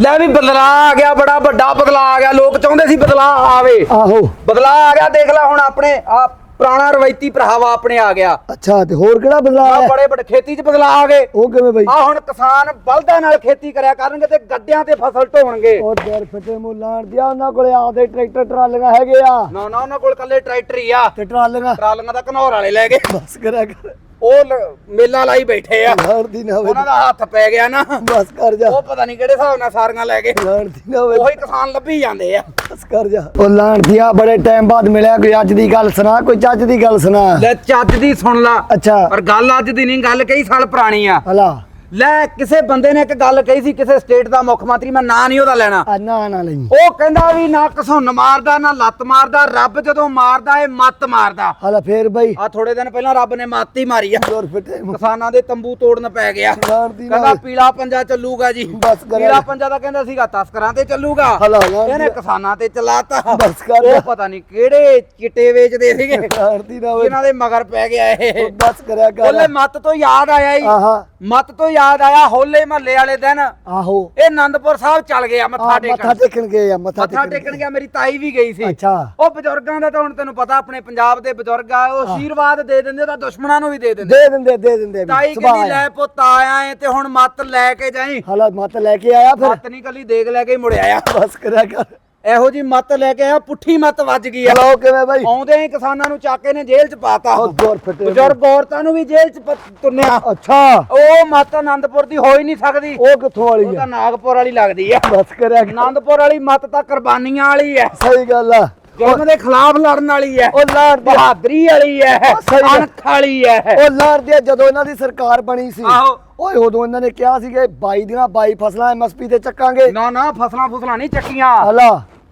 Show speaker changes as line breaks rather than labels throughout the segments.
ਲੈ ਵੀ ਬਦਲਾ ਆ ਗਿਆ ਬੜਾ ਵੱਡਾ ਬਦਲਾ ਆ ਗਿਆ। ਲੋਕ ਚਾਹੁੰਦੇ ਸੀ ਬਦਲਾ ਆਵੇ।
ਆਹੋ।
ਬਦਲਾ ਆ ਗਿਆ ਦੇਖ ਲੈ ਹੁਣ ਆਪਣੇ ਆ ਪੁਰਾਣਾ ਰਵਾਇਤੀ ਭਰਾਵਾ ਆਪਣੇ ਆ ਗਿਆ।
ਅੱਛਾ ਤੇ ਹੋਰ ਕਿਹੜਾ ਬਦਲਾ
ਆ
ਆਇਆ?
ਬੜੇ ਬੜੇ ਖੇਤੀ 'ਚ ਬਦਲਾ ਆ ਗਏ।
ਉਹ ਕਿਵੇਂ ਬਈ?
ਆ ਹੁਣ ਕਿਸਾਨ ਬਲਦਾਂ ਨਾਲ ਖੇਤੀ ਕਰਿਆ ਕਰਨਗੇ ਤੇ ਗੱਡਿਆਂ ਤੇ ਫਸਲ ਢੋਣਗੇ।
ਉਹ ਦਰ ਫਟੇ ਮੁੱਲਾਣ ਦਿਆ ਉਹਨਾਂ ਕੋਲੇ ਆਪਦੇ ਟਰੈਕਟਰ ਟਰਾਲੀਆਂ ਹੈਗੇ ਆ।
ਨਾ ਨਾ ਉਹਨਾਂ ਕੋਲ ਕੱਲੇ ਟਰੈਕਟਰ ਹੀ ਆ।
ਤੇ ਟਰਾਲੀਆਂ
ਟਰਾਲੀਆਂ ਦਾ ਘਨੌਰ ਵਾਲੇ ਲੈ ਗਏ।
ਬਸ ਕਰਿਆ ਕਰ।
ਉਹ ਲ- ਮੇਲਾ ਲਾਈ ਬੈਠੇ ਆ।
ਨਾ ਹੋਵੇ।
ਉਹਨਾਂ ਦਾ ਹੱਥ ਪੈ ਗਿਆ ਨਾ।
ਬਸ ਕਰ ਜਾ।
ਉਹ ਪਤਾ ਨਹੀਂ ਕਿਹੜੇ ਹਿਸਾਬ ਨਾਲ ਸਾਰੀਆਂ ਲੈ ਗਏ।
ਲਾਣ ਦੀ ਨਾ ਹੋਵੇ।
ਉਹੀ ਕਿਸਾਨ ਲੱਭੀ ਜਾਂਦੇ ਆ।
ਬਸ ਕਰ ਜਾ। ਉਹ ਲਾਣ ਦਿਆ ਬੜੇ ਟਾਈਮ ਬਾਅਦ ਮਿਲਿਆ। ਕੋਈ ਅੱਜ ਦੀ ਗੱਲ ਸੁਣਾ ਕੋਈ ਚੱਜ ਦੀ ਗੱਲ ਸੁਣਾ?
ਲੈ ਚੱਜ ਦੀ ਸੁਣ ਲਾ।
ਅੱਛਾ।
ਪਰ ਗੱਲ ਅੱਜ ਦੀ ਨਹੀਂ ਗੱਲ ਕਈ ਸਾਲ ਪੁਰਾਣੀ ਆ।
ਹਲਾ।
ਲੈ ਕਿਸੇ ਬੰਦੇ ਨੇ ਇੱਕ ਗੱਲ ਕਹੀ ਸੀ ਕਿਸੇ ਸਟੇਟ ਦਾ ਮੁੱਖ ਮੰਤਰੀ ਮੈਂ ਨਾਂ ਨਹੀਂ ਉਹਦਾ ਲੈਣਾ।
ਆ ਨਾ ਨਾ ਲਈ।
ਉਹ ਕਹਿੰਦਾ ਵੀ ਨਾ ਘਸੁੰਨ ਮਾਰਦਾ ਨਾ ਲੱਤ ਮਾਰਦਾ ਰੱਬ ਜਦੋਂ ਮਾਰਦਾ ਇਹ ਮੱਤ ਮਾਰਦਾ।
ਹਲਾ ਫੇਰ ਬਈ।
ਆ ਥੋੜੇ ਦਿਨ ਪਹਿਲਾਂ ਰੱਬ ਨੇ ਮੱਤ ਹੀ ਮਾਰੀ ਆ।
ਦਰ ਫਟੇ
ਕਿਸਾਨਾਂ ਦੇ ਤੰਬੂ ਤੋੜਨ ਪੈ ਗਿਆ।
ਦੀ
ਕਹਿੰਦਾ ਪੀਲਾ ਪੰਜਾ ਚੱਲੂਗਾ ਜੀ।
ਬਸ ਕਰ।
ਪੀਲਾ ਪੰਜਾ ਤਾਂ ਕਹਿੰਦਾ ਸੀਗਾ ਤਸਕਰਾਂ ਤੇ ਚੱਲੂਗਾ।
ਹਲਾ
ਇਹਨੇ ਕਿਸਾਨਾਂ ਤੇ ਚਲਾਤਾ।
ਬਸ ਕਰ।
ਉਹ ਪਤਾ ਨਹੀਂ ਕਿਹੜੇ ਚਿੱਟੇ ਵੇਚਦੇ ਸੀਗੇ।
ਲਾਣ ਦੀ ਨਾ ਹੋਵੇ
ਇਹਨਾਂ ਦੇ ਮਗਰ ਪੈ ਗਿਆ ਇਹ।
ਬਸ ਕਰਿਆ ਕਰ।
ਉਹਲੇ ਮੱਤ ਤੋਂ ਯਾਦ ਆਇਆ ਹੀ
ਆਹਾ।
ਮੱਤ ਤੋਂ ਯਾਦ ਆਇਆ ਹੋਲੇ ਮਹੱਲੇ ਵਾਲੇ ਦਿਨ?
ਆਹੋ।
ਇਹ ਆਨੰਦਪੁਰ ਸਾਹਿਬ ਚੱਲ ਗਿਆ ਮੱਥਾ
ਆ ਮੱਥਾ
ਟੇਕਣ
ਟੇਕਣ ਗਏ ਆ ਮੱਥਾ
ਮੱਥਾ ਟੇਕਣ ਗਿਆ ਮੇਰੀ ਤਾਈ ਵੀ ਗਈ ਸੀ।
ਅੱਛਾ।
ਉਹ ਬਜ਼ੁਰਗਾਂ ਦਾ ਤਾਂ ਹੁਣ ਤੈਨੂੰ ਪਤਾ ਆਪਣੇ ਪੰਜਾਬ ਦੇ ਬਜ਼ੁਰਗ ਆ ਉਹ ਆਸ਼ੀਰਵਾਦ ਦੇ ਦਿੰਦੇ ਤਾਂ ਦੁਸ਼ਮਣਾਂ ਨੂੰ ਵੀ ਦੇ ਦਿੰਦੇ
ਦੇ ਦਿੰਦੇ ਦੇ ਦਿੰਦੇ ਵੀ,
ਤਾਈ ਕਹਿੰਦੀ। ਲੈ ਪੁੱਤ ਆਇਆ ਏ ਤੇ ਹੁਣ ਮੱਤ ਲੈ ਕੇ ਜਾਈ।
ਹਾਲਾ ਮੱਤ ਲੈ ਕੇ ਆਇਆ ਫਿਰ?
ਮੱਤ ਨਹੀਂ ਕੱਲੀ ਦੇਖ ਲੈ ਕੇ ਹੀ ਮੁੜ ਆਇਆ
ਬਸ ਕਰਿਆ ਕਰ।
ਇਹੋ ਜੀ ਮੱਤ ਲੈ ਕੇ ਆਇਆ ਪੁੱਠੀ ਮੱਤ ਵੱਜ ਗਈ ਆ।
ਹਲੋ ਕਿਵੇਂ ਬਾਈ?
ਆਉਂਦੇ ਹੀ ਕਿਸਾਨਾਂ ਨੂੰ ਚੱਕ ਕੇ ਨੇ ਜੇਲ੍ਹ 'ਚ ਪਾਤਾ
ਉਹ।
ਬਜ਼ੁਰਗ ਔਰਤਾਂ ਨੂੰ ਵੀ ਜੇਲ੍ਹ 'ਚ ਤੁੰਨਿਆ
ਅੱਛਾ।
ਉਹ ਮੱਤ ਆਨੰਦਪੁਰ ਦੀ ਹੋ ਹੀ ਨਹੀਂ ਸਕਦੀ।
ਉਹ ਕਿੱਥੋਂ
ਉਹ
ਵਾਲੀ
ਤਾਂ
ਆ?
ਨਾਗਪੁਰ ਵਾਲੀ ਲੱਗਦੀ ਆ।
ਬਸ ਕਰਿਆ ਕਰ
ਆਨੰਦਪੁਰ ਵਾਲੀ ਮੱਤ ਤਾਂ ਕੁਰਬਾਨੀਆਂ ਵਾਲੀ ਐ
ਸਹੀ ਗੱਲ ਆ।
ਜ਼ੁਲਮ ਦੇ ਖਿਲਾਫ ਲੜਨ ਵਾਲੀ ਐ
ਉਹ ਲਾੜ ਦੇ
ਬਹਾਦਰੀ ਵਾਲੀ
ਗੱਲ।
ਅਣਖ ਵਾਲੀ ਐ
ਉਹ ਲਾੜ ਦੇ ਜਦੋਂ ਇਹਨਾਂ ਦੀ ਸਰਕਾਰ ਬਣੀ ਸੀ।
ਆਹੋ।
ਓਏ ਉਦੋਂ ਇਹਨਾਂ ਨੇ ਕਿਹਾ ਸੀ ਕਿ 22 ਦੀਆਂ 22 ਫਸਲਾਂ ਐਮਐਸਪੀ ਤੇ ਚੱਕਾਂਗੇ।
ਨਾ ਨਾ ਫਸਲਾਂ ਫੁਸਲਾਂ ਨਹੀਂ ਚੱਕੀਆਂ।
ਹਲਾ।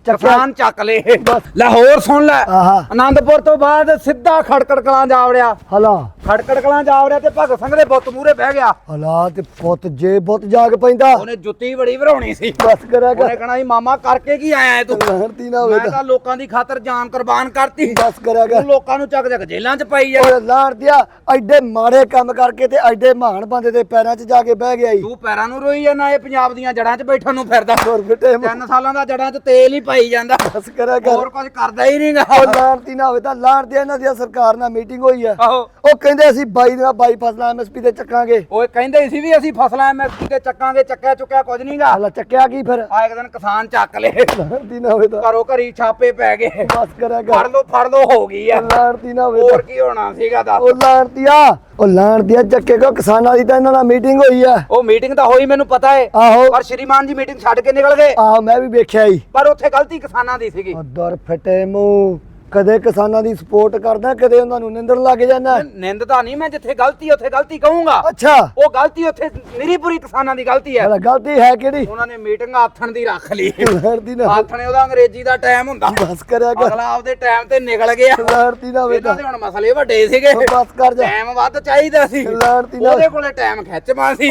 ਕਿਸਾਨ ਚੱਕ ਲੇ। ਲੈ ਹੋਰ ਸੁਣ ਲੈ।
ਆਹਾ।
ਆਨੰਦਪੁਰ ਤੋਂ ਬਾਅਦ ਸਿੱਧਾ ਖੜਕੜ ਕਲਾਂ ਜਾ ਵੜਿਆ।
ਹਲਾ।
ਖੜਕੜ ਕਲਾਂ ਜਾ ਵੜਿਆ ਤੇ ਭਗਤ ਸਿੰਘ ਦੇ ਬੁੱਤ ਮੂਰੇ ਬਹਿ ਗਿਆ।
ਹਲਾ ਤੇ ਪੁੱਤ ਜੇ ਬੁੱਤ ਜਾਗ ਪੈਂਦਾ।
ਉਹਨੇ ਜੁੱਤੀ ਬੜੀ ਭਰਾਉਣੀ ਸੀ।
ਬਸ ਕਰਿਆ ਕਰ।
ਉਹਨੇ ਕਹਣਾ ਸੀ ਮਾਮਾ ਕਰਕੇ ਕੀ ਆਇਆ ਏ ਤੂੰ?
ਦੀ ਨਾ ਹੋਵੇ
ਮੈਂ ਤਾਂ। ਲੋਕਾਂ ਦੀ ਖਾਤਰ ਜਾਨ ਕੁਰਬਾਨ ਕਰਤੀ।
ਬਸ ਕਰਿਆ ਕਰ।
ਤੂੰ ਲੋਕਾਂ ਨੂੰ ਚੱਕ ਚੱਕ ਜੇਲ੍ਹਾਂ 'ਚ ਪਾਈ ਜਾ।
ਓਏ ਲਾੜ ਦਿਆ ਐਡੇ ਮਾੜੇ ਕੰਮ ਕਰਕੇ ਤੇ ਐਡੇ ਮਹਾਨ ਬੰਦੇ ਦੇ ਪੈਰਾਂ 'ਚ ਜਾ ਕੇ ਬਹਿ ਗਿਆ ਈ।
ਤੂੰ ਪੈਰਾਂ ਨੂੰ ਰੋਈ ਜਾਂਦਾ ਇਹ ਪੰਜਾਬ ਦੀਆਂ ਜੜਾਂ 'ਚ ਬੈਠਣ ਨੂੰ ਫਿਰਦਾ।
ਹੋਰ ਬਿਟੇ
ਤਿੰਨ ਸਾਲਾਂ ਦਾ ਜੜਾਂ 'ਚ ਤੇਲ ਹੀ ਪਾਈ ਜਾਂਦਾ।
ਬਸ ਕਰਿਆ ਕਰ।
ਹੋਰ ਕੁਝ ਕਰਦਾ ਹੀ ਨਹੀਂਗਾ
ਉਹ ਲਾਣਤੀ ਨਾ ਹੋਵੇ ਤਾਂ ਲਾਣ ਦੇ ਇਹਨਾਂ ਦੀ ਸਰਕਾਰ ਨਾਲ ਮੀਟਿੰਗ ਹੋਈ ਆ।
ਆਹੋ।
ਉਹ ਕਹਿੰਦੇ ਅਸੀਂ 22 ਦੀਆਂ 22 ਫਸਲਾਂ ਐਮਐਸਪੀ ਤੇ ਚੱਕਾਂਗੇ।
ਓਏ ਕਹਿੰਦੇ ਸੀ ਵੀ ਅਸੀਂ ਫਸਲਾਂ ਐਮਐਸਪੀ ਤੇ ਚੱਕਾਂਗੇ ਚੱਕਿਆ ਚੁੱਕਿਆ ਕੁਝ ਨਹੀਂਗਾ
ਹਾਲਾ ਚੱਕਿਆ ਕੀ ਫਿਰ?
ਆ ਇੱਕ ਦਿਨ ਕਿਸਾਨ ਚੱਕ ਲਏ
ਲਾਣਤੀ ਨਾ ਹੋਵੇ ਤਾਂ।
ਘਰੋ ਘਰੀ ਛਾਪੇ ਪੈ ਗਏ।
ਬਸ ਕਰਿਆ
ਫੜ
ਕਰ
ਲੋ ਫੜ ਲੋ ਹੋ ਗਈ ਆ।
ਲਾਣਤੀ ਨਾ ਹੋਵੇ
ਹੋਰ ਕੀ ਹੋਣਾ ਸੀਗਾ ਦੱਸ।
ਉਹ ਲਾਣਤੀਆ ਉਹ ਲਾਣਤੀਆ ਚੱਕੇ ਕੋ ਕਿਸਾਨਾਂ ਦੀ ਤਾਂ ਇਹਨਾਂ ਨਾਲ ਮੀਟਿੰਗ ਹੋਈ ਆ।
ਉਹ ਮੀਟਿੰਗ ਤਾਂ ਹੋਈ ਮੈਨੂੰ ਪਤਾ ਏ।
ਆਹੋ।
ਪਰ ਸ਼੍ਰੀਮਾਨ ਜੀ ਮੀਟਿੰਗ ਛੱਡ ਕੇ ਨਿਕਲ ਗਏ।
ਆਹੋ ਮੈਂ ਵੀ ਵੇਖਿਆ ਹੀ
ਪਰ ਉੱਥੇ ਗਲਤੀ ਕਿਸਾਨਾਂ ਦੀ ਸੀਗੀ।
ਉਹ ਦਰ ਫਟੇ ਮੂੰਹ। ਕਦੇ ਕਿਸਾਨਾਂ ਦੀ ਸਪੋਰਟ ਕਰਦਾ ਕਦੇ ਉਹਨਾਂ ਨੂੰ ਨਿੰਦਣ ਲੱਗ ਜਾਂਦਾ
ਨਿੰਦ ਤਾਂ ਨਹੀਂ ਮੈਂ ਜਿੱਥੇ ਗਲਤੀ ਉੱਥੇ ਗਲਤੀ ਕਹੂੰਗਾ।
ਅੱਛਾ।
ਉਹ ਗਲਤੀ ਉੱਥੇ ਨਿਰੀਪੁਰੀ ਕਿਸਾਨਾਂ ਦੀ ਗਲਤੀ ਹੈ।
ਗਲਤੀ ਹੈ ਕਿਹੜੀ?
ਉਹਨਾਂ ਨੇ ਮੀਟਿੰਗ ਆਥਣ ਦੀ ਰੱਖ ਲਈ।
ਨਾ।
ਆਥਣੇ ਉਹਦਾ ਅੰਗਰੇਜ਼ੀ ਦਾ ਟਾਈਮ ਹੁੰਦਾ।
ਬਸ ਕਰਿਆ ਕਰ।
ਅਗਲਾ ਆਪਦੇ ਟਾਈਮ ਤੇ ਨਿਕਲ ਗਿਆ।
ਲਾਣਤੀ ਨਾ ਹੋਵੇ
ਇਹਨਾਂ
ਤਾਂ
ਦੇ ਹੁਣ ਮਸਲੇ ਵੱਡੇ ਸੀਗੇ।
ਬਸ ਕਰ ਜਾ।
ਟਾਈਮ ਵੱਧ ਚਾਹੀਦਾ ਸੀ।
ਲਾਣਤੀ ਨਾ।
ਉਹਦੇ ਕੋਲੇ ਟਾਈਮ ਖਿੱਚਵਾ ਸੀ।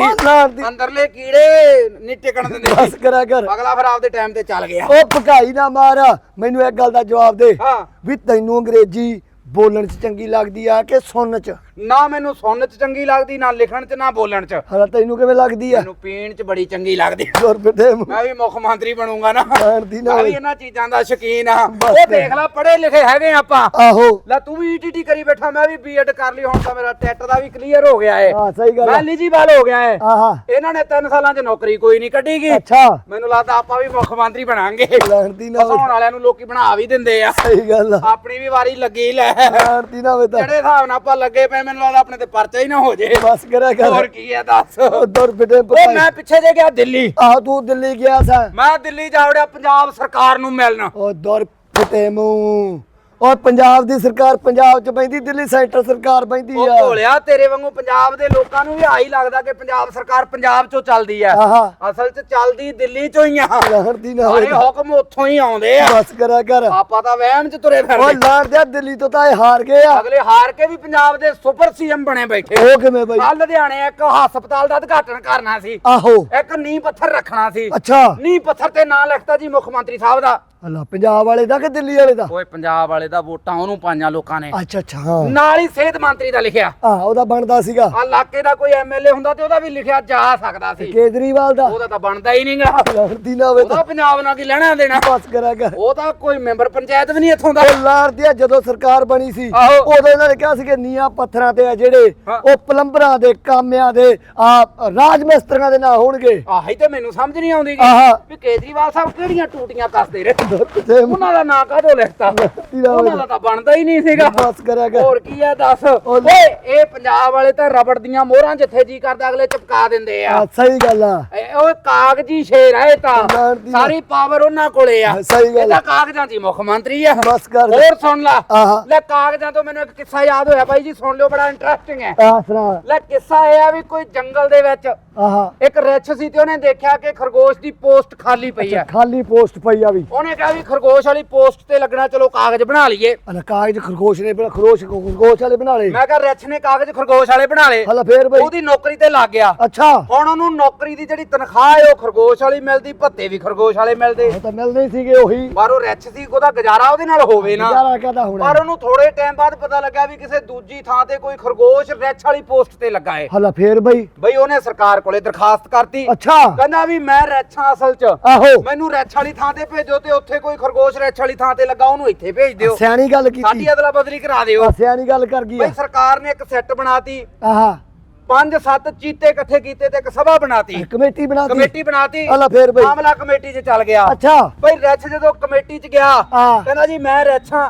ਅੰਦਰਲੇ ਕੀੜੇ ਨਹੀਂ ਟਿਕਣ ਦਿੰਦੇ
ਬਸ ਕਰਿਆ ਕਰ।
ਅਗਲਾ ਫਿਰ ਆਪਦੇ ਟਾਈਮ ਤੇ ਚੱਲ ਗਿਆ।
ਉਹ ਭਕਾਈ ਨਾ ਮਾਰ। ਮੈਨੂੰ ਇੱਕ ਗੱਲ ਦਾ ਜਵਾਬ ਦੇ।
ਹਾਂ।
ਵੀ ਤੈਨੂੰ ਅੰਗਰੇਜ਼ੀ ਬੋਲਣ 'ਚ ਚੰਗੀ ਲੱਗਦੀ ਆ ਕਿ ਸੁਣਨ 'ਚ?
ਨਾ ਮੈਨੂੰ ਸੁਣਨ ਚ ਚੰਗੀ ਲੱਗਦੀ ਨਾ ਲਿਖਣ ਚ ਨਾ ਬੋਲਣ ਚ।
ਹਾਲਾ ਤੈਨੂੰ ਕਿਵੇਂ ਲੱਗਦੀ ਆ?
ਮੈਨੂੰ ਪੀਣ ਚ ਬੜੀ ਚੰਗੀ ਲੱਗਦੀ।
ਜ਼ੋਰ ਬਿਠੇ
ਮੈਂ ਵੀ ਮੁੱਖ ਮੰਤਰੀ ਬਣੂੰਗਾ ਨਾ।
ਦੀ ਨਾ
ਮੈਂ ਵੀ। ਇਹਨਾਂ ਚੀਜ਼ਾਂ ਦਾ ਸ਼ੌਕੀਨ ਆ।
ਬਸ
ਉਹ ਦੇਖ ਲੈ ਪੜ੍ਹੇ ਲਿਖੇ ਹੈਗੇ ਆਪਾਂ।
ਆਹੋ।
ਲੈ ਤੂੰ ਵੀ ਈਟੀਟੀ ਕਰੀ ਬੈਠਾ ਮੈਂ ਵੀ ਬੀਐਡ ਕਰ ਲਈ ਹੁਣ ਤਾਂ ਮੇਰਾ ਟੈਟ ਦਾ ਵੀ ਕਲੀਅਰ ਹੋ ਗਿਆ ਏ।
ਹਾਂ ਸਹੀ ਗੱਲ
ਮੈਂ
ਆ
ਐਲੀਜੀਬਲ ਹੋ ਗਿਆ ਏ।
ਆਹਾ।
ਇਹਨਾਂ ਨੇ 3 ਸਾਲਾਂ ਚ ਨੌਕਰੀ ਕੋਈ ਨਹੀਂ ਕੱਢੀਗੀ।
ਅੱਛਾ।
ਮੈਨੂੰ ਲੱਗਦਾ ਆਪਾਂ ਵੀ ਮੁੱਖ ਮੰਤਰੀ ਬਣਾਂਗੇ।
ਲਾਣਤੀ ਨਾ ਹੋਵੇ
ਫਸਾਉਣ ਵਾਲਿਆਂ ਨੂੰ ਲੋਕੀ ਬਣਾ ਵੀ ਦਿੰਦੇ ਆ।
ਸਹੀ ਗੱਲ ਆ।
ਆਪਣੀ ਵੀ ਵਾਰੀ ਲੱਗੀ ਲੈ।
ਲਾਣਤੀ ਨਾ ਹੋਵੇ ਤਾਂ।
ਜਿਹੜੇ ਹਿਸਾਬ ਨਾਲ ਆਪਾਂ ਲੱਗੇ ਪਏ ਮੈਨੂੰ ਲੱਗਦਾ ਆਪਣੇ ਤੇ ਪਰਚਾ ਹੀ ਨਾ ਹੋ ਜੇ।
ਬਸ ਕਰਿਆ
ਹੋਰ
ਕਰ
ਕੀ ਹੈ ਦੱਸ।
ਉਹ ਦਰ ਬਿਠੇ
ਉਹ ਮੈਂ ਪਿੱਛੇ ਜੇ ਗਿਆ ਦਿੱਲੀ।
ਆਹ ਤੂੰ ਦਿੱਲੀ ਗਿਆ ਸਾ।
ਮੈਂ ਦਿੱਲੀ ਜਾ ਵੜਿਆ ਪੰਜਾਬ ਸਰਕਾਰ ਨੂੰ ਮਿਲਣ।
ਉਹ ਦਰ ਫਿੱਟੇ ਮੂੰਹ। ਉਹ ਪੰਜਾਬ ਦੀ ਸਰਕਾਰ ਪੰਜਾਬ 'ਚ ਬੈਂਦੀ ਦਿੱਲੀ ਸੈਂਟਰ ਸਰਕਾਰ ਬੈਂਦੀ
ਉਹ
ਆ।
ਭੋਲਿਆ ਤੇਰੇ ਵਾਂਗੂ ਪੰਜਾਬ ਦੇ ਲੋਕਾਂ ਨੂੰ ਵੀ ਆਈ ਲੱਗਦਾ ਕਿ ਪੰਜਾਬ ਸਰਕਾਰ ਪੰਜਾਬ ਚੋਂ ਚੱਲਦੀ ਆ।
ਆਹਾ।
ਅਸਲ 'ਚ ਚੱਲਦੀ ਦਿੱਲੀ ਚੋਂ ਹੀ ਆ।
ਲਾਣਤੀ ਨਾ ਹੋਵੇ
ਸਾਰੇ ਹੁਕਮ ਉੱਥੋਂ ਹੀ ਆਉਂਦੇ ਆ।
ਬਸ ਕਰਿਆ ਕਰ।
ਆਪਾਂ ਤਾਂ ਵਹਿਮ 'ਚ ਤੁਰੇ
ਉਹ
ਫਿਰਦੇ
ਲਾੜ ਦਿਆ ਦਿੱਲੀ ਤੋਂ ਤਾਂ ਇਹ ਹਾਰ ਗਏ ਆ।
ਅਗਲੇ ਹਾਰ ਕੇ ਵੀ ਪੰਜਾਬ ਦੇ ਸੁਪਰ ਸੀਐਮ ਬਣੇ ਬੈਠੇ।
ਉਹ ਕਿਵੇਂ ਬਈ?
ਕੱਲ ਲੁਧਿਆਣੇ ਇੱਕ ਹਸਪਤਾਲ ਦਾ ਉਦਘਾਟਨ ਕਰਨਾ ਸੀ।
ਆਹੋ।
ਇੱਕ ਨੀਂਹ ਪੱਥਰ ਰੱਖਣਾ ਸੀ।
ਅੱਛਾ।
ਨੀਂਹ ਪੱਥਰ ਤੇ ਨਾਂ ਲਿਖਤਾ ਜੀ ਮੁੱਖ ਮੰਤਰੀ ਸਾਹਿਬ ਦਾ।
ਹਲਾ ਪੰਜਾਬ ਵਾਲੇ ਦਾ ਕਿ ਦਿੱਲੀ ਵਾਲੇ ਦਾ?
ਓਏ ਪੰਜਾਬ ਵਾਲੇ ਦਾ ਵੋਟਾਂ ਉਹਨੂੰ ਪਾਈਆਂ ਲੋਕਾਂ ਨੇ।
ਅੱਛਾ ਅੱਛਾ ਹਾਂ।
ਨਾਲ ਹੀ ਸਿਹਤ ਮੰਤਰੀ ਦਾ ਲਿਖਿਆ।
ਆ ਉਹਦਾ ਬਣਦਾ ਸੀਗਾ।
ਆ ਇਲਾਕੇ ਦਾ ਕੋਈ ਐਮਐਲਏ ਹੁੰਦਾ ਤੇ ਉਹਦਾ ਵੀ ਲਿਖਿਆ ਜਾ ਸਕਦਾ ਸੀ।
ਕੇਜਰੀਵਾਲ ਦਾ?
ਉਹਦਾ ਤਾਂ ਬਣਦਾ ਹੀ ਨਹੀਂਗਾ
ਲੜਦੀ ਨਾ ਹੋਵੇ ਤਾਂ।
ਉਹਦਾ ਪੰਜਾਬ ਨਾਲ ਕੀ ਲੈਣਾ ਦੇਣਾ?
ਬਸ ਕਰਿਆ ਕਰ।
ਉਹ ਤਾਂ ਕੋਈ ਮੈਂਬਰ ਪੰਚਾਇਤ ਵੀ ਨਹੀਂ ਇੱਥੋਂ ਦਾ।
ਉਹ ਲਾਰਦਿਆ ਜਦੋਂ ਸਰਕਾਰ ਬਣੀ ਸੀ
ਆਹੋ।
ਉਦੋਂ ਇਹਨਾਂ ਨੇ ਕਿਹਾ ਸੀ ਕਿ ਨੀਆਂ ਪੱਥਰਾਂ ਤੇ ਆ ਜਿਹੜੇ
ਹਾਂ।
ਉਹ ਪਲੰਬਰਾਂ ਦੇ ਕਾਮਿਆਂ ਦੇ ਆ ਰਾਜ ਮਿਸਤਰੀਆਂ ਦੇ ਨਾਂ ਹੋਣਗੇ।
ਆਹੀ ਤੇ ਮੈਨੂੰ ਸਮਝ ਨਹੀਂ ਆਉਂਦੀ
ਆਹਾ।
ਵੀ ਕੇਜਰੀਵਾਲ ਸਾਹਿਬ ਕਿਹੜੀਆਂ ਟੂਟੀਆਂ ਕੱਸਦੇ ਰਹੇ?
ਤੇ
ਉਹਨਾਂ ਦਾ ਨਾਂ ਕਾਹਦੋਂ ਲਿਖਤਾ?
ਨਾ ਹੋਵੇ
ਉਹਨਾਂ ਦਾ ਤਾਂ ਬਣਦਾ ਹੀ ਨਹੀਂ ਸੀਗਾ।
ਬਸ ਕਰਿਆ ਕਰ।
ਹੋਰ ਕੀ ਆ ਦੱਸ?
ਉਹ-
ਓਏ ਇਹ ਪੰਜਾਬ ਵਾਲੇ ਤਾਂ ਰਬੜ ਦੀਆਂ ਮੋਹਰਾਂ ਜਿੱਥੇ ਜੀ ਕਰਦਾ ਅਗਲੇ ਚਪਕਾ ਦਿੰਦੇ ਆ।
ਆ, ਸਹੀ ਗੱਲ ਆ।
ਇਹ ਉਹ ਕਾਗਜ਼ੀ ਸ਼ੇਰ ਆ ਇਹ ਤਾਂ।
ਜਾਣ ਦੀ-
ਸਾਰੀ ਪਾਵਰ ਉਹਨਾਂ ਕੋਲੇ ਆ।
ਸਹੀ ਗੱਲ
ਇਹ ਤਾਂ ਕਾਗਜ਼ਾਂ ਮੁੱਖ ਮੰਤਰੀ ਆ।
ਬਸ ਕਰ। ਦੇ।
ਹੋਰ ਸੁਣ ਲਾ।
ਆਹਾ।
ਲੈ ਕਾਗਜ਼ਾਂ ਤੋਂ ਮੈਨੂੰ ਇੱਕ ਕਿੱਸਾ ਯਾਦ ਹੋਇਆ ਬਾਈ ਜੀ ਸੁਣ ਲਿਓ ਬੜਾ ਇੰਟਰਸਟਿੰਗ ਹੈ।
ਆ ਸੁਣਾ।
ਲੈ ਕਿੱਸਾ ਇਹ ਆ ਵੀ ਕੋਈ ਜੰਗਲ ਦੇ ਵਿੱਚ
ਆਹਾ।
ਇੱਕ ਰਿੱਛ ਸੀ ਤੇ ਉਹਨੇ ਦੇਖਿਆ ਕਿ ਖਰਗੋਸ਼ ਦੀ ਪੋਸਟ ਖਾਲੀ ਪਈ ਆ।
ਖਾਲੀ ਪੋਸਟ ਪਈ ਆ ਵੀ।
ਉਹਨੇ ਕਿਹਾ ਵੀ ਖਰਗੋਸ਼ ਵਾਲੀ ਪੋਸਟ ਤੇ ਲੱਗਣਾ ਚਲੋ ਕਾਗਜ਼ ਬਣਾ ਲਈਏ।
ਅਲਾ ਕਾਗਜ਼ ਖਰਗੋਸ਼ ਨੇ ਬਣਾ ਖਰਗੋਸ਼ ਖਰਗੋਸ਼ ਵਾਲੇ ਬਣਾ ਲਏ।
ਮੈਂ ਕਿਹਾ ਰਿੱਛ ਨੇ ਕਾਗਜ਼ ਖਰਗੋਸ਼ ਵਾਲੇ ਬਣਾ ਲਏ।
ਹਲਾ ਫੇਰ ਬਈ।
ਉਹਦੀ ਨੌਕਰੀ ਤੇ ਲੱਗ ਗਿਆ।
ਅੱਛਾ।
ਹੁਣ ਉਹਨੂੰ ਨੌਕਰੀ ਦੀ ਜਿਹੜੀ ਤਨਖਾਹ ਹੈ ਉਹ ਖਰਗੋਸ਼ ਵਾਲੀ ਮਿਲਦੀ ਭੱਤੇ ਵੀ ਖਰਗੋਸ਼ ਵਾਲੇ ਮਿਲਦੇ।
ਉਹ ਤਾਂ ਮਿਲਦੇ ਹੀ ਸੀਗੇ ਉਹੀ।
ਪਰ ਉਹ ਰਿੱਛ ਸੀ ਉਹਦਾ ਗੁਜ਼ਾਰਾ ਉਹਦੇ ਨਾਲ ਹੋਵੇ ਨਾ।
ਯਾਰਾ ਕਹਦਾ ਹੁਣ?
ਪਰ ਉਹਨੂੰ ਥੋੜੇ ਟਾਈਮ ਬਾਅਦ ਪਤਾ ਲੱਗਾ ਵੀ ਕਿਸੇ ਦੂਜੀ ਥਾਂ ਤੇ ਕੋਈ ਖਰਗੋਸ਼ ਰਿੱਛ ਵਾਲੀ ਪੋਸਟ ਤੇ ਲੱਗਾ ਏ
ਹਲਾ ਫੇਰ ਬਈ।
ਬਈ ਉਹਨੇ ਸਰਕਾਰ ਕੋਲੇ ਦਰਖਾਸਤ ਕਰਤੀ।
ਅੱਛਾ।
ਕਹਿੰਦਾ ਵੀ ਮੈਂ ਰਿੱਛਾਂ ਅਸਲ 'ਚ।
ਆਹੋ।
ਮੈਨੂੰ ਰਿੱਛ ਵਾਲੀ ਥਾਂ ਤੇ ਭੇਜੋ ਤੇ ਉੱਥੇ ਕੋਈ ਖਰਗੋਸ਼ ਰਿੱਛ ਵਾਲੀ ਥਾਂ ਤੇ ਲੱਗਾ ਉਹਨੂੰ ਇੱਥੇ ਭੇਜ ਦਿਓ।
ਸਿਆਣੀ ਗੱਲ ਕੀਤੀ।
ਸਾਡੀ ਅਦਲਾ ਬਦਲੀ ਕਰਾ ਦਿਓ।
ਸਿਆਣੀ ਗੱਲ ਕਰ ਗਈ
ਬਈ
ਆ
ਸਰਕਾਰ ਨੇ ਇੱਕ ਸੈੱਟ ਬਣਾਤੀ।
ਆਹਾ।
ਪੰਜ ਸੱਤ ਚੀਤੇ ਇਕੱਠੇ ਕੀਤੇ ਤੇ ਇੱਕ ਸਭਾ ਬਣਾਤੀ।
ਕਮੇਟੀ ਬਣਾਤੀ।
ਕਮੇਟੀ ਬਣਾਤੀ।
ਹਲਾ ਫੇਰ ਬਈ।
ਮਾਮਲਾ ਕਮੇਟੀ 'ਚ ਚੱਲ ਗਿਆ।
ਅੱਛਾ।
ਬਈ ਰਿੱਛ ਜਦੋਂ ਕਮੇਟੀ 'ਚ ਗਿਆ ਕਹਿੰਦਾ ਜੀ ਮੈਂ ਰਿੱਛਾਂ।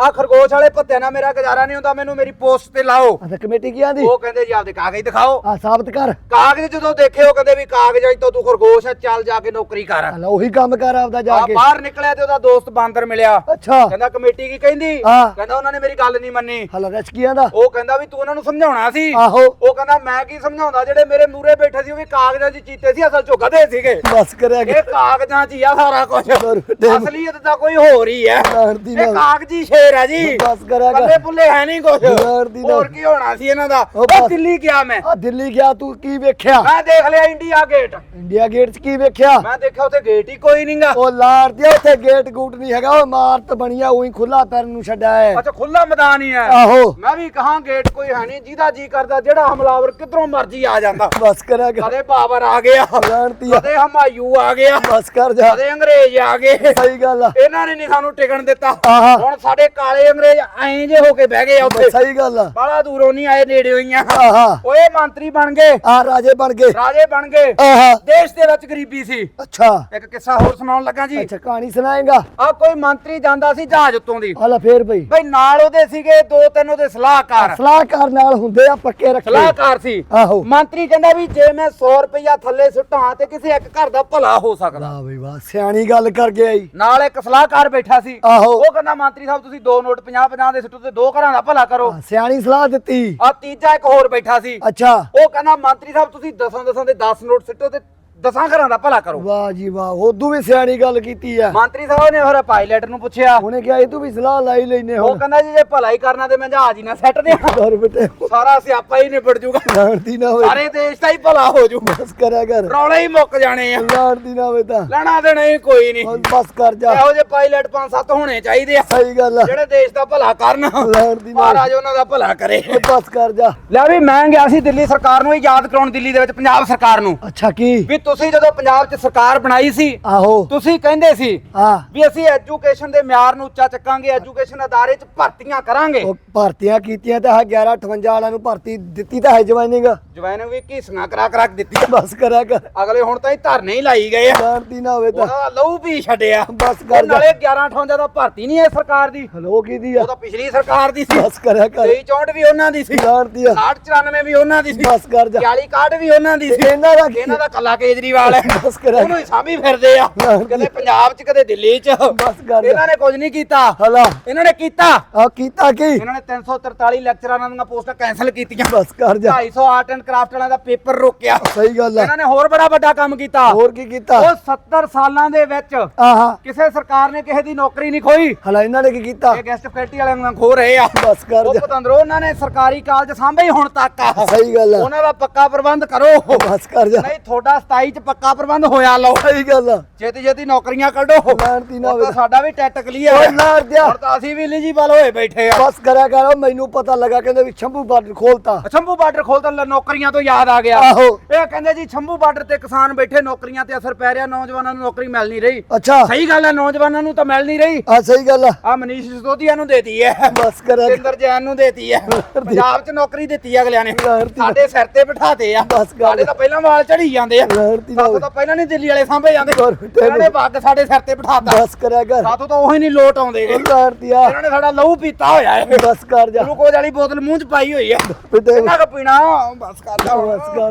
ਆ
ਖਰਗੋਸ਼ ਵਾਲੇ ਭੱਤਿਆਂ ਨਾਲ ਮੇਰਾ ਗੁਜ਼ਾਰਾ ਨਹੀਂ ਹੁੰਦਾ ਮੈਨੂੰ ਮੇਰੀ ਪੋਸਟ ਤੇ ਲਾਓ।
ਅੱਛਾ ਕਮੇਟੀ ਕੀ ਆਂਦੀ?
ਉਹ ਕਹਿੰਦੇ ਜੀ ਆਪਦੇ ਕਾਗਜ਼ ਦਿਖਾਓ।
ਆ ਸਾਬਤ ਕਰ।
ਕਾਗਜ਼ ਜਦੋਂ ਦੇਖੇ ਉਹ ਕਹਿੰਦੇ ਵੀ ਕਾਗਜ਼ਾਂ 'ਚ ਤਾਂ ਤੂੰ ਖਰਗੋਸ਼ ਹੈ ਚੱਲ ਜਾ ਕੇ ਨੌਕਰੀ ਕਰ।
ਹਲਾ ਉਹੀ ਕੰਮ ਕਰ ਆਪਦਾ ਜਾ ਕੇ।
ਬਾਹਰ ਨਿਕਲਿਆ ਤੇ ਉਹਦਾ ਦੋਸਤ ਬਾਂਦਰ ਮਿਲਿਆ।
ਅੱਛਾ।
ਕਹਿੰਦਾ ਕਮੇਟੀ ਕੀ ਕਹਿੰਦੀ। ਕਹਿੰਦਾ ਉਹਨਾਂ ਨੇ ਮੇਰੀ ਗੱਲ ਨਹੀਂ ਮੰਨੀ।
ਹਲਾ ਰਚ ਕੀ ਆਂਦਾ?
ਉਹ ਕਹਿੰਦਾ ਵੀ ਤੂੰ ਉਹਨਾਂ ਨੂੰ ਸਮਝਾਉਣਾ ਸੀ।
ਆਹੋ।
ਉਹ ਕਹਿੰਦਾ ਮੈਂ ਕੀ ਸਮਝਾਉਂਦਾ? ਜਿਹੜੇ ਮੇਰੇ ਮੂਰੇ ਬੈਠੇ ਸੀ ਉਹ ਵੀ ਕਾਗਜ਼ਾਂ 'ਚ ਚੀਤੇ ਸੀ ਅਸਲ 'ਚ ਉਹ ਗਧੇ ਸੀਗੇ।
ਬਸ ਕਰਿਆ
ਇਹ ਕਾਗਜ਼ਾਂ 'ਚ ਹੀ ਆ ਸਾਰਾ ਕੁਝ। ਅਸਲੀਅਤ ਤਾਂ ਕੋਈ ਹੋਰ ਹੀ ਹੈ।
ਲੜਦੀ
ਇਹ
ਨਾ
ਕਾਗਜ਼ੀ ਸ਼ੇਰ ਹੈ ਜੀ।
ਬਸ ਕਰਿਆ
ਕੱਲੇ
ਕਰ
ਪੁੱਲੇ ਹੈ ਨਹੀਂ ਕੁਝ
ਨਾ
ਹੋਰ ਕੀ ਹੋਣਾ ਸੀ ਇਹਨਾਂ ਦਾ?
ਉਹ
ਉਹ
ਬਸ-
ਦਿੱਲੀ ਗਿਆ ਮੈਂ।
ਆ ਦਿੱਲੀ ਗਿਆ ਤੂੰ ਕੀ ਵੇਖਿਆ?
ਮੈਂ ਦੇਖ ਲਿਆ ਇੰਡੀਆ ਗੇਟ।
ਇੰਡੀਆ ਗੇਟ 'ਚ ਕੀ ਵੇਖਿਆ?
ਮੈਂ ਦੇਖਿਆ ਉੱਥੇ ਗੇਟ ਹੀ ਕੋਈ ਨਹੀਂਗਾ
ਉਹ ਲਾਰ ਦਿਆ ਉੱਥੇ ਗੇਟ ਗੂਟ ਨਹੀਂ ਹੈਗਾ। ਉਹ ਇਮਾਰਤ ਬਣੀ ਆ ਉਹੀ ਖੁੱਲਾ ਪੈਰ ਨੂੰ ਛੱਡਿਆ ਹੈ।
ਅੱਛਾ ਖੁੱਲਾ ਮੈਦਾਨ ਹੀ ਹੈ।
ਆਹੋ।
ਮੈਂ ਵੀ ਕਹਾਂ ਗੇਟ ਕੋਈ ਹੈ ਨਹੀਂ ਜਿਹਦਾ ਜੀ ਕਰਦਾ ਜਿਹੜਾ ਹਮਲਾਵਰ ਕਿਧਰੋਂ ਮਰਜ਼ੀ ਆ ਜਾਂਦਾ।
ਬਸ ਕਰ।
ਕਦੇ ਬਾਬਰ ਆ ਗਿਆ
ਜਾਣਦੀ ਆ
ਕਦੇ ਹਮਾਯੂ ਆ ਗਿਆ
ਬਸ ਕਰ ਜਾ।
ਕਦੇ ਅੰਗਰੇਜ਼ ਆ ਗਏ।
ਸਹੀ ਗੱਲ ਆ।
ਇਹਨਾਂ ਨੇ ਨਹੀਂ ਸਾਨੂੰ ਟਿਕਣ ਦਿੱਤਾ।
ਆਹਾ।
ਹੁਣ ਸਾਡੇ ਕਾਲੇ ਅੰਗਰੇਜ਼ ਐਂ ਜੇ ਹੋ ਕੇ ਬਹਿ ਗਏ ਆ ਉੱਥੇ।
ਸਹੀ ਗੱਲ ਆ।
ਬਾਲਾ ਦੂਰੋਂ ਨਹੀਂ ਆਏ ਨੇੜੇ ਹੋਈਆਂ।
ਆਹਾ।
ਓਏ ਮੰਤਰੀ ਬਣ ਗਏ।
ਆ ਰਾਜੇ ਬਣ ਗਏ।
ਰਾਜੇ ਬਣ ਗਏ।
ਆਹਾ।
ਦੇਸ਼ ਦੇ ਵਿੱਚ ਗਰੀਬੀ ਸੀ।
ਅੱਛਾ।
ਇੱਕ ਕਿੱਸਾ ਹੋਰ ਸੁਣਾਉਣ ਲੱਗਾ ਜੀ।
ਅੱਛਾ ਕਹਾਣੀ ਸੁਣਾਏਗਾ।
ਆ ਕੋਈ ਮੰਤਰੀ ਜਾਂਦਾ ਸੀ ਜਹਾਜ਼ ਉੱਤੋਂ ਦੀ।
ਹਲਾ ਫੇਰ ਬਈ।
ਬਈ ਨਾਲ ਉਹਦੇ ਸੀਗੇ ਦੋ ਤਿੰਨ ਉਹਦੇ ਸਲਾਹਕਾਰ।
ਸਲਾਹਕਾਰ ਨਾਲ ਹੁੰਦੇ ਆ ਪੱਕੇ ਰੱਖੇ।
ਸਲਾਹਕਾਰ ਸੀ।
ਆਹੋ।
ਮੰਤਰੀ ਕਹਿੰਦਾ ਵੀ ਜੇ ਮੈਂ 100 ਰੁਪਇਆ ਥੱਲੇ ਸੁੱਟਾਂ ਤੇ ਕਿਸੇ ਇੱਕ ਘਰ ਦਾ ਭਲਾ ਹੋ ਸਕਦਾ।
ਵਾਹ ਬਈ ਵਾਹ ਸਿਆਣੀ ਗੱਲ ਕਰ ਗਿਆ ਈ
ਨਾਲ ਇੱਕ ਸਲਾਹਕਾਰ ਬੈਠਾ ਸੀ।
ਆਹੋ।
ਉਹ ਕਹਿੰਦਾ ਮੰਤਰੀ ਸਾਹਿਬ ਤੁਸੀਂ ਦੋ ਨੋਟ 50 50 ਦੇ ਸੁੱਟੋ ਤੇ ਦੋ ਘਰਾਂ ਦਾ ਭਲਾ ਕਰੋ।
ਹਾਂ, ਸਿਆਣੀ ਸਲਾਹ ਦਿੱਤੀ।
ਆ ਤੀਜਾ ਇੱਕ ਹੋਰ ਬੈਠਾ ਸੀ।
ਅੱਛਾ।
ਉਹ ਕਹਿੰਦਾ ਮੰਤਰੀ ਸਾਹਿਬ ਤੁਸੀਂ ਦਸਾਂ ਦਸਾਂ ਦੇ 10 ਨੋਟ ਸੁੱਟੋ ਤੇ ਦਸਾਂ ਘਰਾਂ ਦਾ ਭਲਾ ਕਰੋ।
ਵਾਹ ਜੀ ਵਾਹ ਉਦੋਂ ਵੀ ਸਿਆਣੀ ਗੱਲ ਕੀਤੀ ਆ।
ਮੰਤਰੀ ਸਾਹਿਬ ਨੇ ਫਿਰ ਪਾਇਲਟ ਨੂੰ ਪੁੱਛਿਆ।
ਉਹਨੇ ਕਿਹਾ ਇਹ ਤੂੰ ਵੀ ਸਲਾਹ ਲਾਈ ਲੈਨੇ
ਉਹ
ਹੁਣ।
ਕਹਿੰਦਾ ਜੀ ਜੇ ਭਲਾ ਹੀ ਕਰਨਾ ਤੇ ਮੈਂ ਜਹਾਜ਼ ਹੀ ਨਾ ਸੈੱਟ ਦਿਆਂ।
ਬਟੇ।
ਸਾਰਾ ਸਿਆਪਾ ਹੀ ਨਿਬੜ ਜੂਗਾ।
ਲਾਣਦੀ ਨਾ ਹੋਵੇ।
ਸਾਰੇ ਦੇਸ਼ ਦਾ ਹੀ ਭਲਾ ਹੋ ਜੂ।
ਬਸ ਕਰਿਆ ਕਰ।
ਰੌਲੇ ਹੀ ਮੁੱਕ ਜਾਣੇ ਆ।
ਲਾਣਦੀ ਨਾ ਹੋਵੇ ਤਾਂ।
ਲੈਣਾ ਦੇਣਾ ਹੀ ਕੋਈ ਨਹੀਂ।
ਹੁਣ ਬਸ ਕਰ ਜਾ।
ਇਹੋ ਜਿਹੇ ਪਾਇਲਟ ਪੰਜ ਸੱਤ ਹੋਣੇ ਚਾਹੀਦੇ ਆ।
ਸਹੀ ਗੱਲ ਆ।
ਜਿਹੜੇ ਦੇਸ਼ ਦਾ ਭਲਾ ਕਰਨ।
ਲਾਣਦੀ ਨਾ
ਮਹਾਰਾਜ ਉਹਨਾਂ ਦਾ ਭਲਾ ਕਰੇ।
ਬਸ ਕਰ ਜਾ।
ਲੈ ਵੀ ਮੈਂ ਗਿਆ ਸੀ ਦਿੱਲੀ ਸਰਕਾਰ ਨੂੰ ਇਹ ਯਾਦ ਕਰਾਉਣ ਦਿੱਲੀ ਦੇ ਵਿੱਚ ਪੰਜਾਬ ਸਰਕਾਰ ਨੂੰ।
ਅੱਛਾ ਕੀ?
ਵੀ ਤੁਸੀਂ ਜਦੋਂ ਪੰਜਾਬ 'ਚ ਸਰਕਾਰ ਬਣਾਈ ਸੀ
ਆਹੋ।
ਤੁਸੀਂ ਕਹਿੰਦੇ ਸੀ
ਹਾਂ।
ਵੀ ਅਸੀਂ ਐਜੂਕੇਸ਼ਨ ਦੇ ਮਿਆਰ ਨੂੰ ਉੱਚਾ ਚੱਕਾਂਗੇ ਐਜੂਕੇਸ਼ਨ ਅਦਾਰੇ 'ਚ ਭਰਤੀਆਂ ਕਰਾਂਗੇ।
ਉਹ ਭਰਤੀਆਂ ਕੀਤੀਆਂ ਤਾਂ 1158 ਵਾਲਿਆਂ ਨੂੰ ਭਰਤੀ ਦਿੱਤੀ ਤਾਂ ਹੈ ਜਵਾਨਿੰਗ
ਜਵਾਨ ਵੀ ਘੀਸਣਾ ਕਰਾ ਕਰਾ ਕੇ ਦਿੱਤੀ।
ਬਸ ਕਰਿਆ ਕਰ।
ਅਗਲੇ ਹੁਣ ਤਾਂ ਹੀ ਧਰਨੇ ਹੀ ਲਾਈ ਗਏ ਆ।
ਨਾ ਹੋਵੇ ਤਾਂ।
ਉਹਦਾ ਲਹੂ ਵੀ ਛੱਡਿਆ।
ਬਸ ਕਰ ਜਾ।
ਨਾਲੇ 11 58 ਦਾ ਭਰਤੀ ਨਹੀਂ ਹੈ ਸਰਕਾਰ ਦੀ।
ਹਲੋ ਕੀ ਦੀ ਆ?
ਉਹ ਤਾਂ ਪਿਛਲੀ ਸਰਕਾਰ ਦੀ ਸੀ।
ਬਸ ਕਰਿਆ ਕਰ।
23 64 ਵੀ ਉਹਨਾਂ ਦੀ ਸੀ।
ਲਾਣਦੀ ਆ।
60 94 ਵੀ ਉਹਨਾਂ ਦੀ ਸੀ।
ਬਸ ਕਰ ਜਾ।
40 61 ਵੀ ਉਹਨਾਂ ਦੀ ਸੀ।
ਇਹਨਾਂ ਦਾ ਕੀ?
ਇਹਨਾਂ ਦਾ ਕੱਲਾ ਕੇਜਰੀਵਾਲ ਹੈ
ਬਸ ਕਰਿਆ
ਉਹਨੂੰ ਹੀ ਸਾਂਭੀ ਫਿਰਦੇ ਆ। ਕਦੇ ਪੰਜਾਬ 'ਚ ਕਦੇ ਦਿੱਲੀ 'ਚ।
ਬਸ ਕਰ ਜਾ
ਇਹਨਾਂ ਨੇ ਕੁਝ ਨਹੀਂ ਕੀਤਾ।
ਹਲਾ।
ਇਹਨਾਂ ਨੇ ਕੀਤਾ।
ਆ ਕੀਤਾ ਕੀ?
ਇਹਨਾਂ ਨੇ 343 ਲੈਕਚਰਾਂ ਦੀਆਂ ਪੋਸਟਾਂ ਕੈਨਸਲ ਕੀਤੀਆਂ।
ਬਸ ਕਰ ਜਾ।
250 ਆਰਟ ਐਂਡ ਕਰਾਫਟ ਵਾਲਿਆਂ ਦਾ ਪੇਪਰ ਰੋਕਿਆ।
ਸਹੀ ਗੱਲ ਆ।
ਇਹਨਾਂ ਨੇ ਹੋਰ ਬੜਾ ਵੱਡਾ ਕੰਮ ਕੀਤਾ।
ਹੋਰ ਕੀ ਕੀਤਾ?
ਉਹ 70 ਸਾਲਾਂ ਦੇ ਵਿੱਚ
ਆਹਾ
ਕਿਸੇ ਸਰਕਾਰ ਨੇ ਕਿਸੇ ਦੀ ਨੌਕਰੀ ਨਹੀਂ ਖੋਈ।
ਹਲਾ ਇਹਨਾਂ ਨੇ ਕੀ ਕੀਤਾ?
ਇਹ ਗੈਸਟ ਫੈਕਟਰੀ ਵਾਲਿਆਂ ਨੂੰ ਖੋ ਰਹੇ ਆ।
ਬਸ ਕਰ
ਉਹ
ਜਾ।
ਪਤੰਦਰੋ ਉਹਨਾਂ ਨੇ ਸਰਕਾਰੀ ਕਾਲਜ ਸਾਂਭੇ ਹੀ ਹੁਣ ਤੱਕ ਆ।
ਸਹੀ ਗੱਲ ਆ।
ਉਹਨਾਂ ਦਾ ਪੱਕਾ ਪ੍ਰਬੰਧ ਕਰੋ।
ਬਸ ਕਰ ਜਾ।
ਨਹੀਂ ਤੁਹਾਡਾ 27 ਚ ਪੱਕਾ ਪ੍ਰਬੰਧ ਹੋਇਆ ਲਓ
ਸਹੀ ਗੱਲ। ਆ
ਛੇਤੀ ਛੇਤੀ ਨੌਕਰੀਆਂ ਕੱਢੋ।
ਲਾਣਤੀ ਨਾ
ਹੁਣ ਤਾਂ
ਹੋਵੇ
ਸਾਡਾ ਵੀ ਟੈਟ ਕਲੀਅਰ
ਓਏ ਲਾਰ ਦਿਆ
ਹੁਣ ਤਾਂ ਅਸੀਂ ਵੀ ਐਲੀਜੀਬਲ ਹੋਏ ਬੈਠੇ ਆ।
ਬਸ ਕਰਿਆ ਕਰ ਉਹ ਮੈਨੂੰ ਪਤਾ ਲੱਗਾ ਕਹਿੰਦੇ ਵੀ ਸ਼ੰਭੂ ਬਾਰਡਰ ਖੋਲਤਾ।
ਸ਼ੰਭੂ ਬਾਰਡਰ ਖੋਲਦਾ ਲੈ ਨੌਕਰੀਆਂ ਤੋਂ ਯਾਦ ਆ ਗਿਆ।
ਆਹੋ।
ਇਹ ਕਹਿੰਦੇ ਜੀ ਸ਼ੰਭੂ ਬਾਰਡਰ ਤੇ ਕਿਸਾਨ ਬੈਠੇ ਨੌਕਰੀਆਂ ਤੇ ਅਸਰ ਪੈ ਰਿਹਾ ਨੌਜਵਾਨਾਂ ਨੂੰ ਨੌਕਰੀ ਮਿਲ ਨਹੀਂ ਰਹੀ।
ਅੱਛਾ।
ਸਹੀ ਗੱਲ ਹੈ ਨੌਜਵਾਨਾਂ ਨੂੰ ਤਾਂ ਮਿਲ ਨਹੀਂ ਰਹੀ।
ਆ ਸਹੀ ਗੱਲ ਆ।
ਆ ਮਨੀਸ਼ ਸਿਸੋਦੀਆ ਨੂੰ ਦੇਤੀ ਹੈ।
ਬਸ ਕਰਿਆ ਕਰ।
ਸਿੰਦਰ ਜੈਨ ਨੂੰ ਦੇਤੀ ਹੈ। ਪੰਜਾਬ 'ਚ ਨੌਕਰੀ ਦਿੱਤੀ ਹੈ ਅਗਲਿਆਂ ਨੇ।
ਲਾਹੌਰ-ਤੀ-
ਸਾਡੇ ਸਿਰ ਤੇ ਬਿਠਾਤੇ ਆ।
ਬਸ ਕਰ।
ਸਾਡੇ ਤਾਂ ਪਹਿਲਾਂ ਵਾਲ ਚੜੀ ਜਾਂਦੇ ਆ।
ਲਾਹੌਰ-ਤੀ ਨਾ
ਸਾਥੋਂ ਤਾਂ ਪਹਿਲਾਂ ਨਹੀਂ ਦਿੱਲੀ ਵਾਲੇ ਸਾਂਭੇ ਜਾਂਦੇ।
ਲਾਹੌਰ-ਤੀ
ਇਹਨਾਂ ਨੇ ਪੱਗ ਸਾਡੇ ਸਿਰ ਤੇ ਬਿਠਾਤਾ।
ਬਸ ਕਰਿਆ ਕਰ।
ਸਾਥੋਂ ਤਾਂ ਉਹੀ ਨਹੀਂ ਲੋਟ ਆਉਂਦੇ। ਗੇ।
ਲਾਰ ਦਿਆ।
ਇਹਨਾਂ ਨੇ ਸਾਡਾ ਲਹੂ ਪੀਤਾ ਹੋਇਆ ਹੈ
ਬਸ ਕਰ ਜਾ।
ਗਲੂਕੋਜ਼ ਵਾਲੀ ਬੋਤਲ ਮੂੰਹ 'ਚ ਪਾਈ ਹੋਈ ਹੈ ਕਿੰਨਾ ਕੁ ਪੀਣਾ। ਬਸ ਕਰ ਜਾ। ਹੁਣ।
ਬਸ ਕਰ।